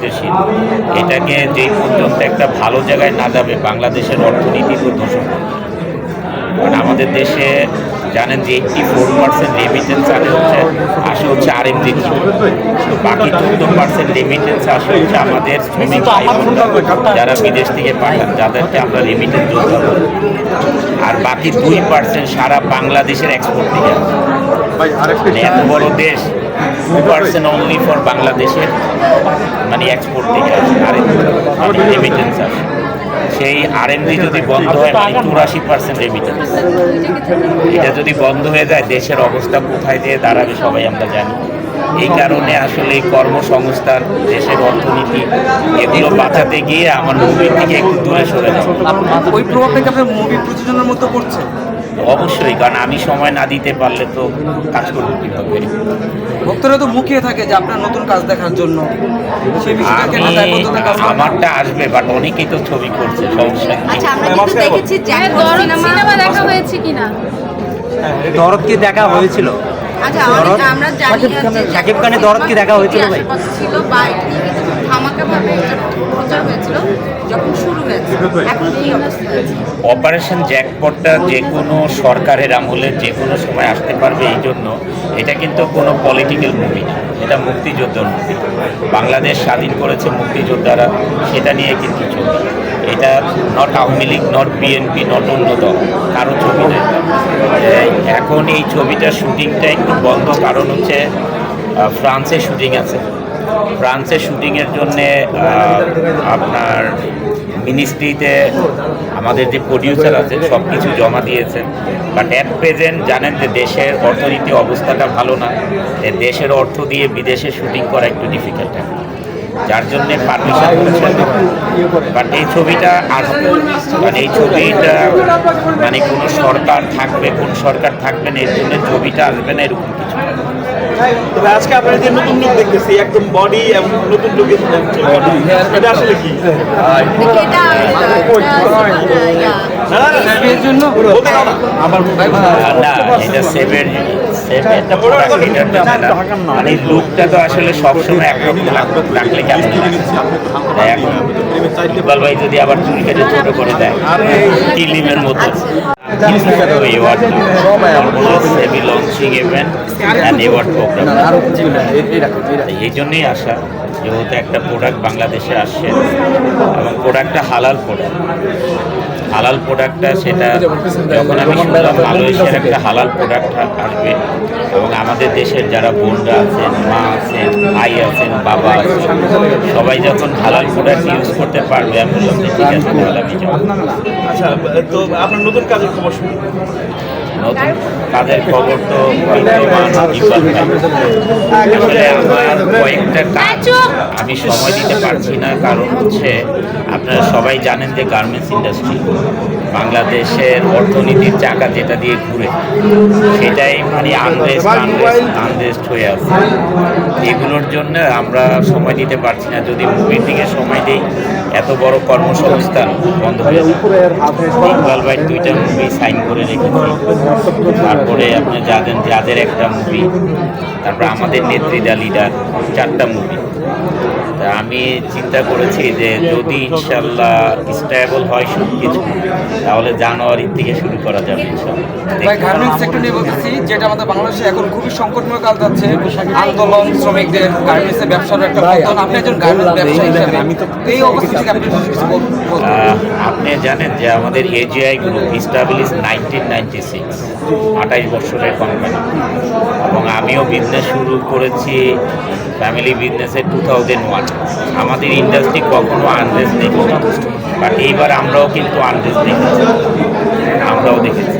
দায়িত্বশীল এটাকে যেই পর্যন্ত একটা ভালো জায়গায় না যাবে, বাংলাদেশের অর্থনীতি তো ধূসর কারণ আমাদের দেশে জানেন যে এইটটি ফোর পার্সেন্ট রেমিটেন্স আসে হচ্ছে আসে হচ্ছে আর এমনি বাকি চোদ্দ পার্সেন্ট রেমিটেন্স আসে হচ্ছে আমাদের শ্রমিক যারা বিদেশ থেকে পাঠান, যাদেরকে আমরা রেমিটেন্স করি আর বাকি দুই পার্সেন্ট সারা বাংলাদেশের এক্সপোর্ট থেকে মানে এত বড় দেশ টু পার্সেন্ট অনলি ফর বাংলাদেশের মানে এক্সপোর্ট থেকে আসে আর রেমিটেন্স আসে। সেই আরএমডি যদি বন্ধ হয় মানে চুরাশি পার্সেন্ট রেমিটেন্স এটা যদি বন্ধ হয়ে যায়, দেশের অবস্থা কোথায় যেয়ে দাঁড়াবে সবাই আমরা জানি। এই কারণে আসলে কর্মসংস্থান, দেশের অর্থনীতি, এগুলো বাঁচাতে গিয়ে আমার মুভির থেকে একটু দূরে সরে যাবে ওই প্রভাবটা কি আপনার মুভি প্রযোজনার মধ্যে পড়ছে? অবশ্যই কারণ আমি সময় না দিতে পারলে তো কাজ করব কীভাবে ভক্তরা তো মুখিয়ে থাকে যে আপনার নতুন কাজ দেখার জন্য? আমারটা আসবে বাট অনেকেই তো ছবি করছে সমস্যা আচ্ছা আমরা কিন্তু দরদ সিনেমা সিনেমা দেখা হয়েছে কিনা? দরদ কি দেখা হয়েছিল? আচ্ছা আমরা জানি যে শাকিব খানের দরদ কি দেখা হয়েছিল ভাই? ছিল বা এটা নিয়ে কিন্তু ধামাকা ভাবে প্রচার হয়েছিল যখন শুরু হয়েছে। এখন কি অপারেশন জ্যাকপটটা যে কোনো সরকারের আমলে যে কোনো সময় আসতে পারবে এই জন্য এটা কিন্তু কোনো পলিটিক্যাল মুভি না। এটা মুক্তিযোদ্ধার মুভি বাংলাদেশ স্বাধীন করেছে মুক্তিযোদ্ধারা সেটা নিয়ে কিন্তু ছবি। এটা not Awami League not BNP not অন্য দল কারও ছবি এখন এই ছবিটার শুটিংটা একটু বন্ধ কারণ হচ্ছে ফ্রান্সে শুটিং আছে। ফ্রান্সে শুটিংয়ের জন্যে আপনার মিনিস্ট্রিতে আমাদের যে প্রডিউসার আছে সব কিছু জমা দিয়েছেন। বাট অ্যাট প্রেজেন্ট জানেন যে দেশের অর্থনীতি অবস্থাটা ভালো না। দেশের অর্থ দিয়ে বিদেশে শুটিং করা একটু ডিফিকাল্ট যার জন্যে পারমিশন করেছেন বাট এই ছবিটা আসবে কারণ এই ছবিটা মানে কোনো সরকার থাকবে, কোন সরকার থাকবে না, এর জন্য ছবিটা আসবে না, এরকম কিছু। তবে আজকে আপনার যে নতুন লুক দেখতেছি একদম বডি এবং নতুন লুকে এটা আসলে কি? এটা সেভের সেভ একটা প্রোডাক্ট মানে তো আসলে সবসময় একরকম ভাই যদি আবার চুল ছোট করে দেয় এই জন্যই আসা যেহেতু একটা প্রোডাক্ট বাংলাদেশে আসছে, এবং প্রোডাক্টটা হালাল প্রোডাক্ট হালাল প্রোডাক্টটা সেটা যখন আমি শুনলাম মালয়েশিয়ার একটা হালাল প্রোডাক্ট আসবে এবং আমাদের দেশের যারা বোনরা আছেন, মা আছেন, ভাই আছেন, বাবা আছেন, সবাই যখন হালাল প্রোডাক্ট ইউজ করতে পারবে, আমি বললাম যে ঠিক আছে, তাহলে আমি আচ্ছা তো আপনার নতুন কাজের খবর শুনি নতুন কাজের খবর তো আমার কয়েকটা কাজ আমি সময় দিতে পারছি না, কারণ হচ্ছে আপনারা সবাই জানেন যে গার্মেন্টস ইন্ডাস্ট্রি বাংলাদেশের অর্থনীতির চাকা যেটা দিয়ে ঘুরে, সেটাই মানে আনরেস্ট আনরেস্ট আনরেস্ট হয়ে আছে। এগুলোর জন্য আমরা সময় দিতে পারছি না, যদি মুভির দিকে সময় দিই, এত বড় কর্মসংস্থান বন্ধ হয়ে যাবে ইকবাল ভাই দুইটা মুভি সাইন করে রেখেছি। তারপরে আপনি যাদের যাদের একটা মুভি তারপর আমাদের নেত্রীদা লিডার চারটা মুভি তা আমি চিন্তা করেছি যে যদি ইনশাল্লাহ স্টেবল হয় সব কিছু তাহলে জানুয়ারির থেকে শুরু করা যাবে ভাই গার্মেন্টস সেক্টর নিয়ে বলতেছি যেটা আমাদের বাংলাদেশে এখন খুবই সংকটময় কাল যাচ্ছে আন্দোলন শ্রমিকদের গার্মেন্টসের ব্যবসার একটা পতন আপনি একজন গার্মেন্টস ব্যবসায়ী হিসেবে এই অবস্থা থেকে আপনি কিছু আপনি জানেন যে আমাদের AGI group establish nineteen ninety six আঠাইশ বছরের কোম্পানি এবং আমিও বিজনেস শুরু করেছি ফ্যামিলি বিজনেসে টু থাউজেন্ড ওয়ান আমাদের ইন্ডাস্ট্রি কখনো আন্দেজ দেখি বাট এইবার আমরাও কিন্তু আন্দেজ দেখেছি। আমরাও দেখেছি।